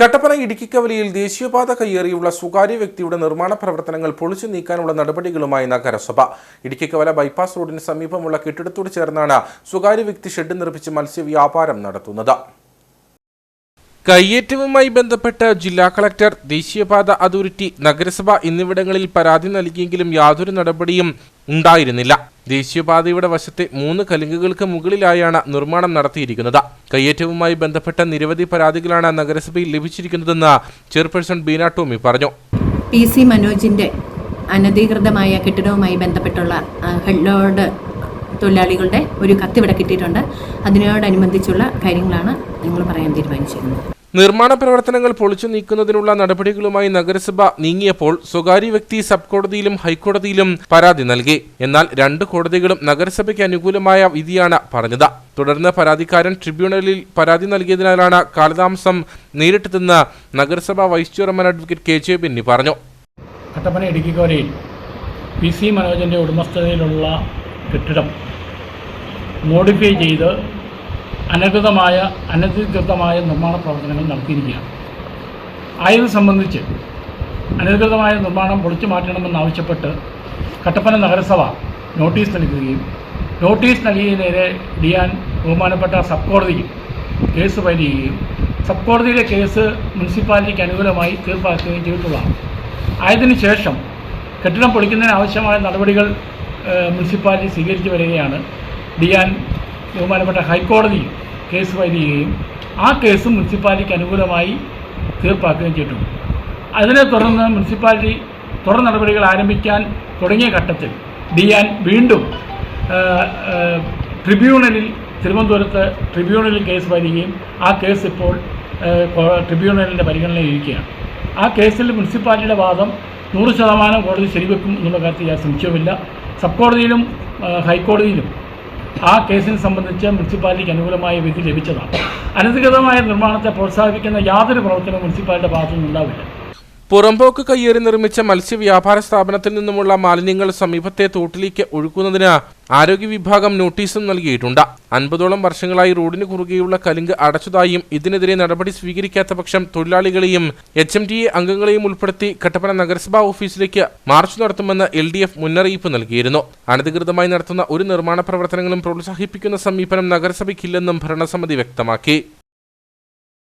കട്ടപ്പന ഇടുക്കിക്കവലിയിൽ ദേശീയപാത കയ്യേറിയുള്ള സ്വകാര്യ വ്യക്തിയുടെ നിർമ്മാണ പ്രവർത്തനങ്ങൾ പൊളിച്ചു നീക്കാനുള്ള നടപടികളുമായി നഗരസഭ. ഇടുക്കിക്കവല ബൈപ്പാസ് റോഡിന് സമീപമുള്ള കെട്ടിടത്തോട് ചേർന്നാണ് സ്വകാര്യ വ്യക്തി ഷെഡ് നിർമ്മിച്ച് മത്സ്യവ്യാപാരം നടത്തുന്നത്. കയ്യേറ്റവുമായി ബന്ധപ്പെട്ട് ജില്ലാ കളക്ടർ ദേശീയപാത അതോറിറ്റി നഗരസഭ എന്നിവിടങ്ങളിൽ പരാതി നൽകിയെങ്കിലും യാതൊരു നടപടിയും ഉണ്ടായിരുന്നില്ല. ദേശീയപാതയുടെ വശത്തെ മൂന്ന് കലുങ്കുകൾക്ക് മുകളിലായാണ് നിർമ്മാണം നടത്തിയിരിക്കുന്നത്. കയ്യേറ്റവുമായി ബന്ധപ്പെട്ട നിരവധി പരാതികളാണ് നഗരസഭയിൽ ലഭിച്ചിരിക്കുന്നതെന്ന് ചെയർപേഴ്സൺ ബീന ടോമി പറഞ്ഞു. പി സി മനോജിന്റെ അനധികൃതമായ കെട്ടിടവുമായി ബന്ധപ്പെട്ടുള്ള ഹെഡ്ലോഡ് ഹെഡ് ലോഡ് തൊഴിലാളികളുടെ ഒരു കത്തിവിടെ കിട്ടിയിട്ടുണ്ട്. അതിനോടനുബന്ധിച്ചുള്ള കാര്യങ്ങളാണ് ഞങ്ങൾ പറയാൻ തീരുമാനിച്ചിരുന്നത് നിർമ്മാണ പ്രവർത്തനങ്ങൾ പൊളിച്ചു നീക്കുന്നതിനുള്ള നടപടികളുമായി നഗരസഭ നീങ്ങിയപ്പോൾ സ്വകാര്യ വ്യക്തി സബ് കോടതിയിലും ഹൈക്കോടതിയിലും പരാതി നൽകി. എന്നാൽ രണ്ട് കോടതികളും നഗരസഭയ്ക്ക് അനുകൂലമായ വിധിയാണ് പറഞ്ഞത്. തുടർന്ന് പരാതിക്കാരൻ ട്രിബ്യൂണലിൽ പരാതി നൽകിയതിനാലാണ് കാലതാമസം നേരിട്ടതെന്ന് നഗരസഭ vice chairman advocate K J Binny പറഞ്ഞു. കട്ടപ്പന ഇടുക്കിക്കോരയിൽ പി സി മനോജന്റെ ഉടമസ്ഥതയിലുള്ള കെട്ടിടം മോഡിഫൈ ചെയ്ത് അനധികൃതമായ അനധികൃതമായ നിർമ്മാണ പ്രവർത്തനങ്ങൾ നടത്തിയിരിക്കുകയാണ്. ആയത് സംബന്ധിച്ച് അനധികൃതമായ നിർമ്മാണം പൊളിച്ചു മാറ്റണമെന്നാവശ്യപ്പെട്ട് കട്ടപ്പന നഗരസഭ നോട്ടീസ് നൽകുകയും നോട്ടീസ് നൽകിയതിനെതിരെ ഡിയാൻ ബഹുമാനപ്പെട്ട സബ് കോടതിയിൽ കേസ് ഫയൽ ചെയ്യുകയും സബ് കോടതിയിലെ കേസ് മുനിസിപ്പാലിറ്റിക്ക് അനുകൂലമായി തീർപ്പാക്കുകയും ചെയ്തിട്ടുള്ളതാണ്. ആയതിനു ശേഷം കെട്ടിടം പൊളിക്കുന്നതിന് ആവശ്യമായ നടപടികൾ മുനിസിപ്പാലിറ്റി സ്വീകരിച്ചു വരികയാണ് ഡിയാൻ ബഹുമാനപ്പെട്ട ഹൈക്കോടതി കേസ് ഫയൽ ചെയ്യുകയും ആ കേസ് മുനിസിപ്പാലിറ്റിക്ക് അനുകൂലമായി തീർപ്പാക്കുകയും ചെയ്തിട്ടുണ്ട് അതിനെ തുടർന്ന് മുനിസിപ്പാലിറ്റി തുടർ നടപടികൾ ആരംഭിക്കാൻ തുടങ്ങിയ ഘട്ടത്തിൽ ഡിയാൻ വീണ്ടും ട്രിബ്യൂണലിൽ തിരുവനന്തപുരത്ത് ട്രിബ്യൂണലിൽ കേസ് വരികയും ആ കേസ് ഇപ്പോൾ ട്രിബ്യൂണലിന്റെ പരിഗണനയിൽ ഇരിക്കുകയാണ്. ആ കേസിൽ മുനിസിപ്പാലിറ്റിയുടെ വാദം നൂറ് ശതമാനം കോടതി ശരിവെക്കും എന്നുള്ള കാര്യത്തിൽ ഞാൻ സംശയമില്ല സബ് കോടതിയിലും ഹൈക്കോടതിയിലും ആ കേസിനെ സംബന്ധിച്ച് മുനിസിപ്പാലിറ്റിക്ക് അനുകൂലമായ വിധി ലഭിച്ചതാണ്. അനധികൃതമായ നിർമ്മാണത്തെ പ്രോത്സാഹിപ്പിക്കുന്ന യാതൊരു പ്രവർത്തനവും മുനിസിപ്പാലിറ്റിയുടെ ഭാഗത്തു നിന്നുണ്ടാവില്ല പുറമ്പോക്ക് കയ്യേറി നിർമ്മിച്ച മത്സ്യവ്യാപാര സ്ഥാപനത്തിൽ നിന്നുമുള്ള മാലിന്യങ്ങൾ സമീപത്തെ തോട്ടിലേക്ക് ഒഴുക്കുന്നതിന് ആരോഗ്യ വിഭാഗം നോട്ടീസും നൽകിയിട്ടുണ്ട്. അൻപതോളം വർഷങ്ങളായി റോഡിന് കുറുകെയുള്ള കലുങ്ക് അടച്ചതായും ഇതിനെതിരെ നടപടി സ്വീകരിക്കാത്ത പക്ഷം തൊഴിലാളികളെയും എച്ച് എം ടി എ അംഗങ്ങളെയും ഉൾപ്പെടുത്തി കട്ടപ്പന നഗരസഭാ ഓഫീസിലേക്ക് മാർച്ച് നടത്തുമെന്ന് എൽ ഡി എഫ് മുന്നറിയിപ്പ് നൽകിയിരുന്നു. അനധികൃതമായി നടത്തുന്ന ഒരു നിർമ്മാണ പ്രവർത്തനങ്ങളും പ്രോത്സാഹിപ്പിക്കുന്ന സമീപനം നഗരസഭയ്ക്കില്ലെന്നും ഭരണസമിതി വ്യക്തമാക്കി.